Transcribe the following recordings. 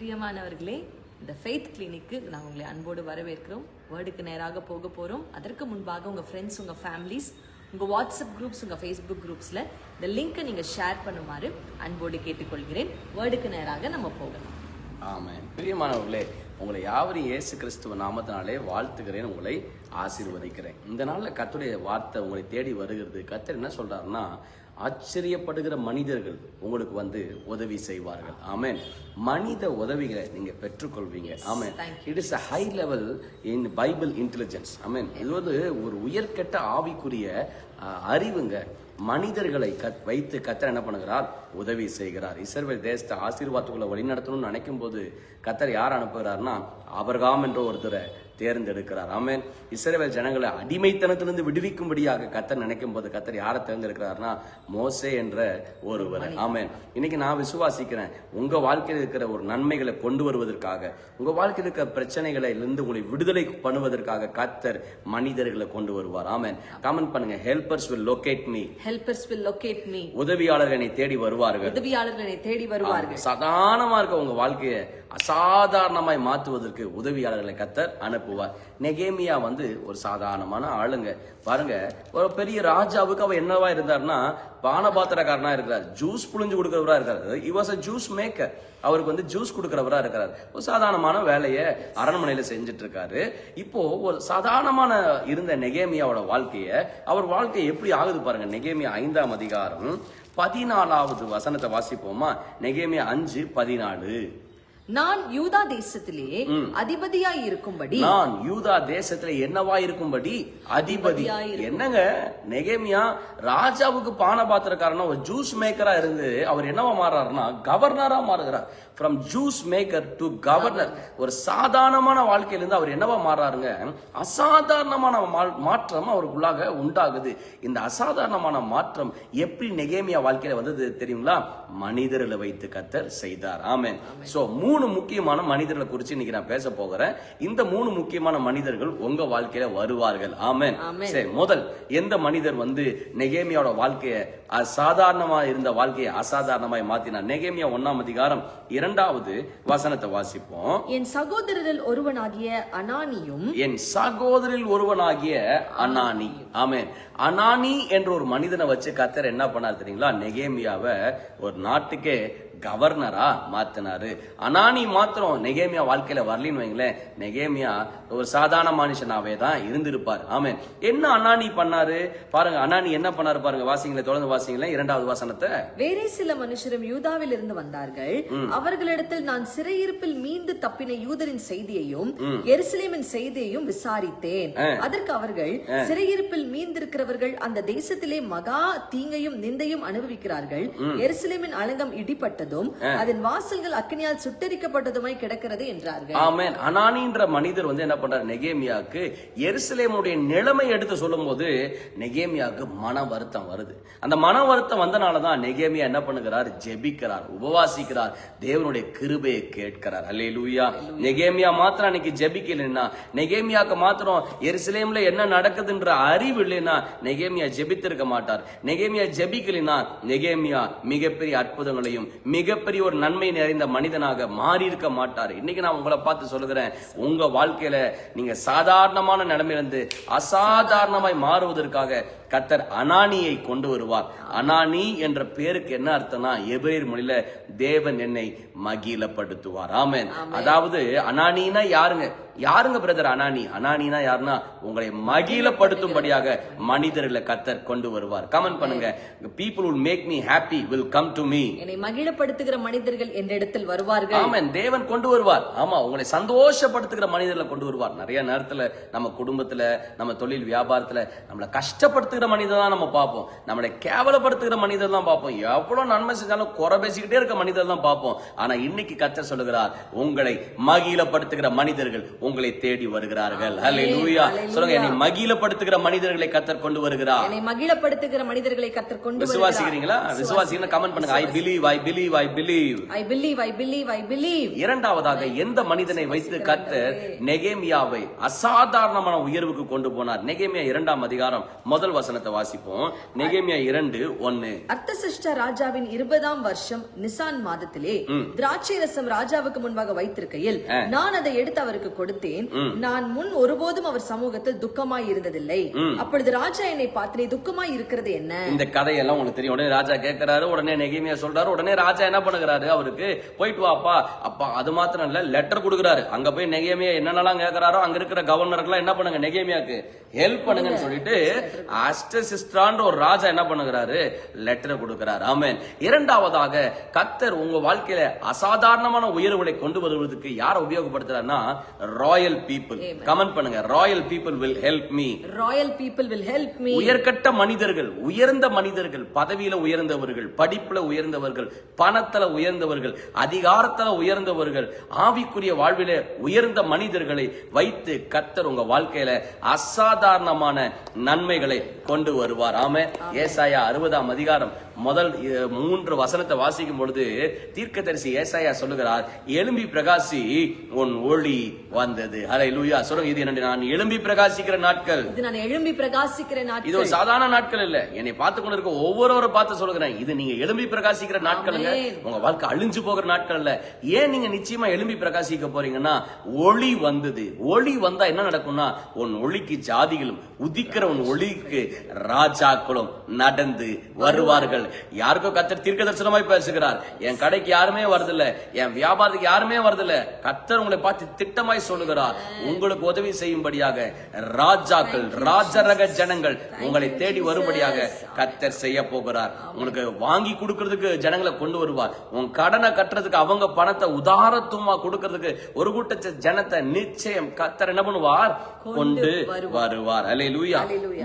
பிரியமானவர்களே இந்த ஃபெய்த் கிளினிக்கு நாங்கள் உங்களை அன்போடு வரவேற்கிறோம். வேர்டுக்கு நேராக போக போகிறோம் அதற்கு முன்பாக உங்கள் ஃப்ரெண்ட்ஸ் உங்கள் ஃபேமிலிஸ் உங்கள் வாட்ஸ்அப் குரூப்ஸ் உங்கள் ஃபேஸ்புக் குரூப்ஸில் இந்த லிங்க்கை நீங்கள் ஷேர் பண்ணுமாறு அன்போடு கேட்டுக்கொள்கிறேன். வேர்டுக்கு நேராக நம்ம போகலாம். ஆமாம் பிரியமானவர்களே உங்களை யாவரையும் இயேசு கிறிஸ்துவ நாமத்தினாலே வாழ்த்துகிறேன் உங்களை ஆசீர்வதிக்கிறேன். இந்த நாளில் கத்துடைய வார்த்தை உங்களை தேடி வருகிறது. கத்தர் என்ன சொல்கிறாருன்னா ஆச்சரியப்படுகிற மனிதர்கள் உங்களுக்கு வந்து உதவி செய்வார்கள். ஆமென் மனித உதவிகளை நீங்க பெற்றுக்கொள்வீங்க. Amen it is a high level in Bible intelligence amen இது வந்து ஒரு உயர்கெட்ட ஆவிக்குரிய அறிவுங்க மனிதர்களை கத் வைத்து கத்தர் என்ன பண்ணுகிறார்? உதவி செய்கிறார். இஸ்ரவேல் தேசத்தை ஆசீர்வாதத்துக்குள்ள வழிநடத்தணும்னு நினைக்கும் போது கத்தர் யார் அனுப்புகிறார்னா அபர்காம் என்ற ஒருத்தரை தேர்ந்தெடுக்கிறார். ஆமென். இஸ்ரவேல் ஜனங்களை அடிமைத்தனத்திலிருந்து விடுவிக்கும்படியாக கத்தர் நினைக்கும் போது கத்தர் யாரை தேர்ந்தெடுக்கிறார்னா மோசே என்ற ஒருவர். ஆமென். இன்னைக்கு நான் விசுவாசிக்கிறேன். உங்க வாழ்க்கையில் இருக்கிற ஒரு நன்மைகளை கொண்டு வருவதற்காக உங்க வாழ்க்கையில் இருக்கிற பிரச்சனைகளை இருந்து உங்களை விடுதலை பண்ணுவதற்காக கத்தர் மனிதர்களை கொண்டு வருவார். ஆமென். கமெண்ட் பண்ணுங்க. Helpers will locate me. Helpers will locate me. உதவியாளர்கள் என்னை தேடி வருவார்கள். உதவியாளர்களை தேடி வருவார்கள். சாதாரணமா இருக்க உங்க வாழ்க்கையை அசாதாரணமாய் மாற்றுவதற்கு உதவியாளர்களை கத்தர் அனுப்புவார். நெகேமியா வந்து ஒரு சாதாரணமான ஆளுங்க. பாருங்க ஒரு பெரிய ராஜாவுக்கு அவர் என்னவா இருந்தார்னா பானபாத்திரக்காரனா இருக்கிறார். ஜூஸ் புழிஞ்சு கொடுக்கிறவரா இருக்காரு இவாஸ் அ ஜூஸ் மேக்கர் அவருக்கு வந்து ஜூஸ் கொடுக்கிறவரா இருக்கிறார். ஒரு சாதாரணமான வேலையை அரண்மனையில் செஞ்சுட்டு இருக்காரு இப்போ ஒரு சாதாரணமான இருந்த நெகேமியாவோட வாழ்க்கையை அவர் வாழ்க்கை எப்படி ஆகுது பாருங்க. நெகேமியா ஐந்தாம் அதிகாரம் பதினாலாவது வசனத்தை வாசிப்போமா? நெகேமியா அஞ்சு பதினாலு. நான் யூதா தேசத்திலே அதிபதியாய் இருக்கும்படி நான் யூதா தேசத்துல என்னவா இருக்கும்படி அதிபதி என்னங்க? நெகேமியா ராஜாவுக்கு பானபாத்திரக்காரனா ஒரு ஜூஸ் மேக்கரா இருந்து அவர் என்னவா மாறுறாருன்னா கவர்னரா மாறுகிறார். From juice maker to governor ஒரு சாதாரணமான வாழ்க்கையிலிருந்து அவர் என்னவா மாறுறாருங்க? அசாதாரணமான மாற்றம் அவருக்குள்ளாக உண்டாகுது. இந்த அசாதாரணமான மாற்றம் எப்படி நெகேமியா வாழ்க்கையில வந்தது தெரியுங்களா? மனிதர்களை வைத்து கத்தர் செய்தார். ஆமென். சோ மூணு முக்கியமான மனிதர்களை குறித்து இன்னைக்கு நான் பேச போகிறேன். இந்த மூணு முக்கியமான மனிதர்கள் உங்க வாழ்க்கையில வருவார்கள். ஆமென். சரி முதல் எந்த மனிதர் வந்து நெகேமியாவோட வாழ்க்கையை அசாதாரணமா இருந்த வாழ்க்கையை அசாதாரணமாய் மாத்தினார்? நெகேமியா ஒன்னாம் அதிகாரம் இரண்டாவது வசனத்தை வாசிப்போம். என் சகோதரரில் ஒருவனாகிய அனானியும் என் சகோதரில் ஒருவனாகிய அனானி. ஆமென். அனானி என்ற ஒரு மனிதனை வச்சு கத்தர் என்ன பண்ணார் தெரியுங்களா? நெகேமியாவை ஒரு நாட்டுக்கே கவர்னரா மாத்தினாரு. அனானி மாத்திரம் நெகேமியா வாழ்க்கையில வரலின்னு வைங்களேன் நெகேமியா ஒரு சாதாரண மனுஷனாவே தான் இருந்திருப்பார். ஆமென். என்ன அனானி பண்ணாரு? பாருங்க அனானி என்ன பண்ணாரு பாருங்க வாசிங்களே தொடர்ந்து வாசிங்களேன் இரண்டாவது வசனத்தை. வேறே சில மனுஷரும் யூதாவில் இருந்து வந்தார்கள் அவர்களிடத்தில் நான் சிறையிருப்பில் மீண்டு தப்பின யூதரின் செய்தியையும் எருசலேமின் செய்தியையும் விசாரித்தேன். அதற்கு அவர்கள் சிறையிருப்பில் மீந்திருக்கிறவர்கள் அந்த தேசத்திலே மகா தீங்கையும் நிந்தையும் அனுபவிக்கிறார்கள். எருசலேமின் அலங்கம் இடிப்பட்டதும் அதன் வாசல்கள் அக்கினியால் சுட்டரிக்கப்பட்டதுமாய் கிடக்கிறது என்றார்கள். ஆமென். அனானின்ற மனிதர் வந்து என்ன பண்றாரு? நெகேமியாக்கு எருசலேமுடைய நிலைமை எடுத்து சொல்லும்போது நெகேமியாவுக்கு மன வருத்தம் வருது. அந்த மன வருத்தம் வந்தனால தான் நெகேமியா என்ன பண்ணுகிறார்? ஜெபிக்கிறார் உபவாசிக்கிறார் தேவனுடைய கிருபையை கேட்கிறார். அல்லேலூயா. நெகேமியா மாத்திரம் அன்னைக்கு ஜெபிக்கலைன்னா நெகேமியாக்கு மாத்திரம் எருசலேம்ல என்ன நடக்குதுன்ற அறிவு இல்லைன்னா நெகேமியா ஜெபித்திருக்க மாட்டார். நெகேமியா ஜெபிக்கலைன்னா நெகேமியா மிகப்பெரிய அற்புதங்களையும் மிகப்பெரிய ஒரு நன்மை நிறைந்த மனிதனாக மாறி இருக்க மாட்டார். இன்னைக்கு நான் உங்களை பார்த்து சொல்லுகிறேன் உங்க வாழ்க்கையில நீங்க சாதாரணமான நிலைமையிலிருந்து அசாதாரணமாய் மாறுவதற்காக கத்தர் அனானியை கொண்டு வருவார். அனானி என்ற பேருக்கு என்ன அர்த்தம்னா எபிரேர் மொழியில தேவன் என்னை மகிழப்படுத்துவார். ஆமென். அதாவது அனானினா யாருங்க? யாருங்க பிரதர் அனானி? அனானினா யாருன்னா உங்களை மகிழப்படுத்தும்படியாக மனிதர்களை கத்தர் கொண்டு வருவார். கமெண்ட் பண்ணுங்க. People will make me happy will come to me. என்னை மகிழப்படுத்துகிற மனிதர்கள் என்னிடத்தில் வருவார்கள். ஆமென். தேவன் கொண்டு வருவார். ஆமா உங்களை சந்தோஷப்படுத்துகிற மனிதர்களை கொண்டு வருவார். நிறைய நேரத்துல நம்ம குடும்பத்துல நம்ம தொழில் வியாபாரத்துல நம்மளை கஷ்டப்படுத்துகிற மனிதர் தான் நம்ம பார்ப்போம். நம்மளை கேவலப்படுத்துகிற மனிதர் தான் பார்ப்போம். எவ்வளவு நன்மை செஞ்சாலும் குறை பேசிக்கிட்டே இருக்க மனிதர் தான் பார்ப்போம். ஆனா இன்னைக்கு கத்தர் சொல்லுகிறார் உங்களை மகிழப்படுத்துகிற மனிதர்கள் உங்களை தேடி வருகிறார்கள். ஹalleluya. சொல்லுங்க என்னை மகிழப்படுத்துகிற மனிதர்களை கத்தர் கொண்டு வருகிறார் என்னை மகிழப்படுத்துகிற மனிதர்களை கத்தர் கொண்டு விசுவாசிக்கிறீங்களா? விசுவாசிங்கன்னா கமெண்ட் பண்ணுங்க. I believe I believe I believe I believe I believe I believe இரண்டாவதாக எந்த மனிதனை வைத்து கர்த்தர் நெகேமியாவை அசாதாரணமான உயர்வுக்கு கொண்டு போனார். நெகேமியா இரண்டாம் அதிகாரம் முதல் வசனத்தை வாசிப்போம். நெகேமியா இரண்டு ஒன்னு. அர்த்தசிஷ்ட ராஜாவின் இருபதாம் வருஷம் நிசான் மாதத்திலே திராட்சை ரசம் ராஜாவுக்கு முன்பாக வைத்திருக்கையில் நான் அதை எடுத்து அவருக்கு கொடுத்தேன் நான் முன் ஒருபோதும் அவர் சமூகத்தில் துக்கமாய் இருந்ததில்லை. அப்பொழுது ராஜா என்னை பார்த்து நீ துக்கமாய் இருக்கிறது என்ன? இந்த கதையெல்லாம் உங்களுக்கு தெரியும். உடனே ராஜா கேட்கிறாரு. உடனே நெகேமியா சொல்றாரு. உடனே ராஜா என்ன பண்ணுகிறாரு? அவருக்கு போயிட்டு வாப்பா அப்பா. அது மாத்திரம் இல்ல லெட்டர் கொடுக்குறாரு. அங்க போய் நெகேமியா என்னென்னலாம் கேட்கிறாரோ அங்க இருக்கிற கவர்னருக்குலாம் என்ன பண்ணுங்க நெகேமியாக்கு ஹெல்ப் பண்ணுங்கன்னு சொல்லிட்டு அஸ்டசிஸ்டான்ற ஒரு ராஜா என்ன பண்ணுகிறாரு? லெட்டர் கொடுக்கிறார். ஆமென். இரண்டாவதாக கத்தர் உங்க வாழ்க்கையில அசாதாரணமான உயர்வுகளை கொண்டு வருவதற்கு யார் உபயோகப்படுத்துறாருன்னா ராயல் பீப்புள் கமெண்ட் பண்ணுங்க. Royal people will help me royal people will help me உயர்கட்ட மனிதர்கள் உயர்ந்த மனிதர்கள் பதவியில உயர்ந்தவர்கள் படிப்புல உயர்ந்தவர்கள் பணத்துல உயர்ந்தவர்கள் அதிகாரத்துல உயர்ந்தவர்கள் ஆவிக்குரிய வாழ்வில உயர்ந்த மனிதர்களை வைத்து கத்தர் உங்க வாழ்க்கையில அசாதாரணமான நன்மைகளை கொண்டு வருவார். ஆமே ஏசாயா அறுபதாம் அதிகாரம் முதல் மூன்று வசனத்தை வாசிக்கும் பொழுது தீர்க்கதரிசி ஏசாயா சொல்லுகிறார் எலும்பி பிரகாசி உன் ஒளி வந்தது. அலை லூயா சொல்லுங்க இது என்னுடைய நான் எலும்பி பிரகாசிக்கிற நாட்கள். இது நான் எழும்பி பிரகாசிக்கிற இது நாட்கள் ஒரு சாதாரண நாட்கள் இல்ல. என்னை பார்த்து கொண்டு இருக்க ஒவ்வொருவரை பார்த்து சொல்லுகிறேன். இது நீங்க எழும்பி பிரகாசிக்கிற நாட்களுங்க. உங்க வாழ்க்கை அழிஞ்சு போகிற நாட்கள் இல்ல. ஏன் நீங்க நிச்சயமா எழும்பி பிரகாசிக்க போறீங்கன்னா ஒளி வந்தது. ஒளி வந்தா என்ன நடக்கும்னா உன் ஒளிக்கு ஜாதிகளும் உதிக்கிற உன் ஒளிக்கு ராஜாக்களும் நடந்து வருவார்கள். யாருக்கோ கத்தர் தீர்க்க தரிசனமாய் பேசுகிறார். என் கடைக்கு யாருமே வரதில்ல. என் வியாபாரத்துக்கு யாருமே வரதில்ல. கத்தர் உங்களை பார்த்து திட்டமாய் சொல்லுகிறார். உங்களுக்கு உதவி செய்யும்படியாக ராஜாக்கள் ராஜரக ஜனங்கள் உங்களை தேடி வரும்படியாக கத்தர் செய்ய போகிறார். உங்களுக்கு வாங்கி கொடுக்கறதுக்கு ஜனங்களை கொண்டு வருவார். உன் கடனை கட்டுறதுக்கு அவங்க பணத்தை உதாரத்துவமா கொடுக்கறதுக்கு ஒரு கூட்ட ஜனத்தை நிச்சயம் கத்தர் என்ன பண்ணுவார்? கொண்டு வருவார். அல்லேலூயா.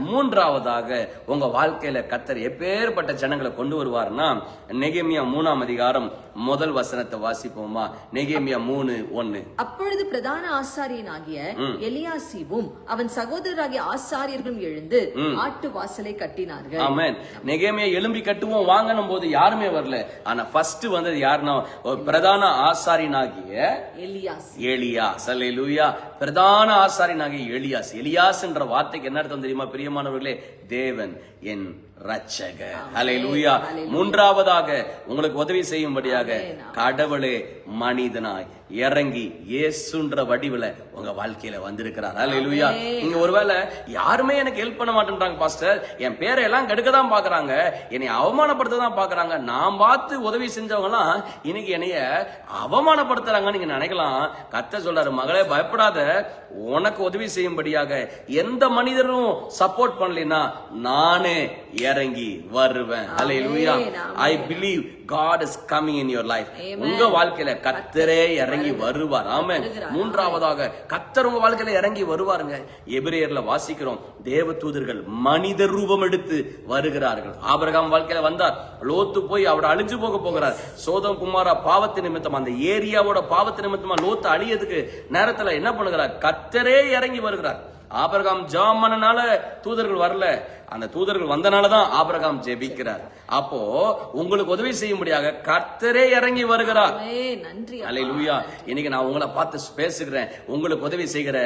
மூன்றாவதாக உங்க வாழ்க்கையில கத்தர் எப்பேற்பட்ட ஜனங்களை கொண்டு வருவார்னா நெகேமியா மூணாம் அதிகாரம் முதல் வசனத்தை வாசிப்போமா? நெகேமியா மூணு ஒன்னு. அப்பொழுது பிரதான ஆசாரியனாகிய எலியாசிவும் அவன் சகோதரராகிய ஆசாரியர்களும் எழுந்து ஆட்டு வாசலை கட்டினார்கள். ஆமென். நெகேமியா எலும்பி கட்டுவோம் வாங்கணும் போது யாருமே வரல. ஆனா ஃபர்ஸ்ட் வந்தது யாருன்னா பிரதான ஆசாரியனாகிய எலியாஸ். ஏலியாஸ் அல்லேலூயா. பிரதான ஆசாரியனாகிய எலியாஸ். எலியாஸ்ன்ற வார்த்தைக்கு என்ன அர்த்தம் தெரியுமா பிரியமானவர்களே? தேவன் என் ரட்சகர் அல்லேலூயா. மூன்றாவதாக உங்களுக்கு உதவி செய்யும்படியாக கடவுளே மனிதனாய். இறங்கி இயேசுன்ற வடிவுல உங்க வாழ்க்கையில வந்திருக்கிறார். அல்லேலூயா நீங்க ஒருவேளை யாருமே எனக்கு ஹெல்ப் பண்ண மாட்டேன்றாங்க பாஸ்டர் என் பேரை எல்லாம் கெடுக்க தான் பாக்குறாங்க. என்னை அவமானப்படுத்த தான் பாக்குறாங்க. நான் பார்த்து உதவி செஞ்சவங்க எல்லாம் இன்னைக்கு என்னைய அவமானப்படுத்துறாங்கன்னு நீங்க நினைக்கலாம். கத்த சொல்றாரு மகளே பயப்படாத. உனக்கு உதவி செய்யும்படியாக எந்த மனிதரும் சப்போர்ட் பண்ணலைன்னா நானே இறங்கி வருவேன். Hallelujah I believe God is coming in your life உங்க வாழ்க்கையில கத்தரே இறங்கி வருவார். ஆமென். மூன்றாவதாக கத்தர் உங்க வாழ்க்கையில இறங்கி வருவாருங்க. எபிரேயர்ல வாசிக்கிறோம். தேவ தூதர்கள் மனித ரூபம் எடுத்து வருகிறார்கள். ஆபிரகாம் வாழ்க்கையில வந்தார். லோத்து போய் அவர் அழிஞ்சு போக போகிறார். சோதம் குமாரா பாவத்து நிமித்தம் அந்த ஏரியாவோட பாவத்து நிமித்தமா லோத்து அழியதுக்கு நேரத்துல என்ன பண்ணுகிறார்? கத்தரே இறங்கி வருகிறார். ஆபிரகாம் ஜாம் பண்ணனால தூதர்கள் வரல. அந்த தூதர்கள் வந்தனால தான் ஆபிரகாம் ஜெபிக்கிறார். அப்போ உங்களுக்கு உதவி செய்யும்படியாக கர்த்தரே இறங்கி வருகிறார். நன்றி அல்லேலூயா இன்னைக்கு நான் உங்களை பார்த்து பேசுகிறேன். உங்களுக்கு உதவி செய்கிற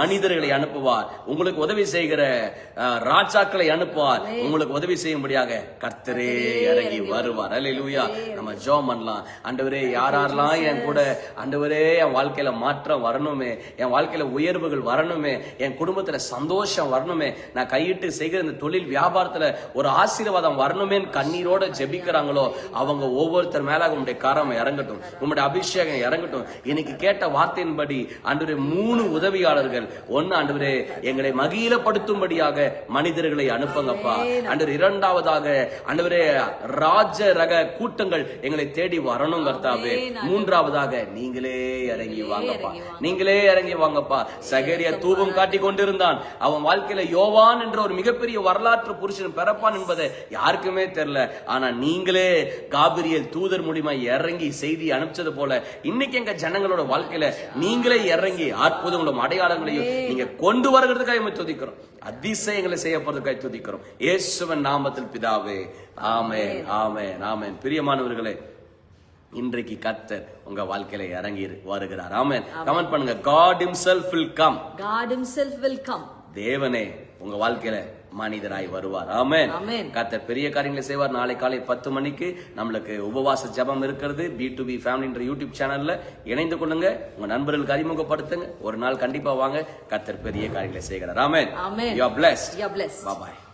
மனிதர்களை அனுப்புவார். உங்களுக்கு உதவி செய்கிற ராஜாக்களை அனுப்புவார். உங்களுக்கு உதவி செய்யும்படியாக கர்த்தரே இறங்கி வருவார். அல்லேலூயா நம்ம ஜோம் பண்ணலாம். ஆண்டவரே யார் யாரெல்லாம் என் கூட ஆண்டவரே என் வாழ்க்கையில மாற்றம் வரணுமே என் வாழ்க்கையில உயர்வுகள் வரணுமே என் குடும்பத்துல சந்தோஷம் வரணுமே நான் கையிட்டு செய்கிற இந்த தொழில் வியாபாரத்துல ஒரு ஆசீர்வாதம் வரணுமேன்னு கண்ணீரோட ஜெபிக்கிறாங்களோ அவங்க ஒவ்வொருத்தர் மேல உங்களுடைய கரம் இறங்கட்டும் உங்களுடைய அபிஷேகம் இறங்கட்டும். இன்னைக்கு கேட்ட வார்த்தையின்படி ஆண்டவரே மூணு உதவியாளர்கள் ஒன்னு ஆண்டவரே எங்களை மகிழப்படுத்தும்படியாக மனிதர்களை அனுப்புங்கப்பா. ஆண்டவர் இரண்டாவதாக ஆண்டவரே ராஜ ரக கூட்டங்கள் எங்களை தேடி வரணும் கர்த்தாவே. மூன்றாவதாக நீங்களே இறங்கி வாங்கப்பா. நீங்களே இறங்கி வாங்கப்பா. சகேரியா தூபம் காட்டி கொண்டிருந்தான் அவன் வாழ்க்கையில யோவான் என்ற ஒரு மிகப்பெரிய வரலாற்று புருஷன் பிறப்பான் என்பதை யாருக்குமே தெரியல ஆனா நீங்களே காபிரியல் தூதர் மூலியமா இறங்கி செய்தி அனுப்பிச்சது போல இன்னைக்கு எங்க ஜனங்களோட வாழ்க்கையில நீங்களே இறங்கி அற்புதங்களும் அடையாளங்களையும் நீங்க கொண்டு வருகிறதுக்காக துதிக்கிறோம். அதிசயங்களை செய்ய போறதுக்காக துதிக்கிறோம். இயேசுவன் நாமத்தில் பிதாவே ஆமென் ஆமென் ஆமென். பிரியமானவர்களே இன்றைக்கு கர்த்தர் உங்க வாழ்க்கையில இறங்கி வருகிறார். ஆமென். கமெண்ட் பண்ணுங்க. God himself will come. God himself will come. தேவனே உங்க வாழ்க்கையில மனிதராய் வருவார். ஆமென். கர்த்தர் பெரிய காரியங்களை செய்வார். நாளை காலை பத்து மணிக்கு நம்மளுக்கு உபவாச ஜெபம் இருக்கிறது. பி டு பி ஃபேமிலின்ற யூடியூப் சேனல்ல இணைந்து கொள்ளுங்க. உங்க நண்பர்களுக்கு அறிமுகப்படுத்துங்க. ஒரு நாள் கண்டிப்பா வாங்க. கர்த்தர் பெரிய காரியங்களை செய்கிறார். ஆமென். You are blessed You are blessed. Bye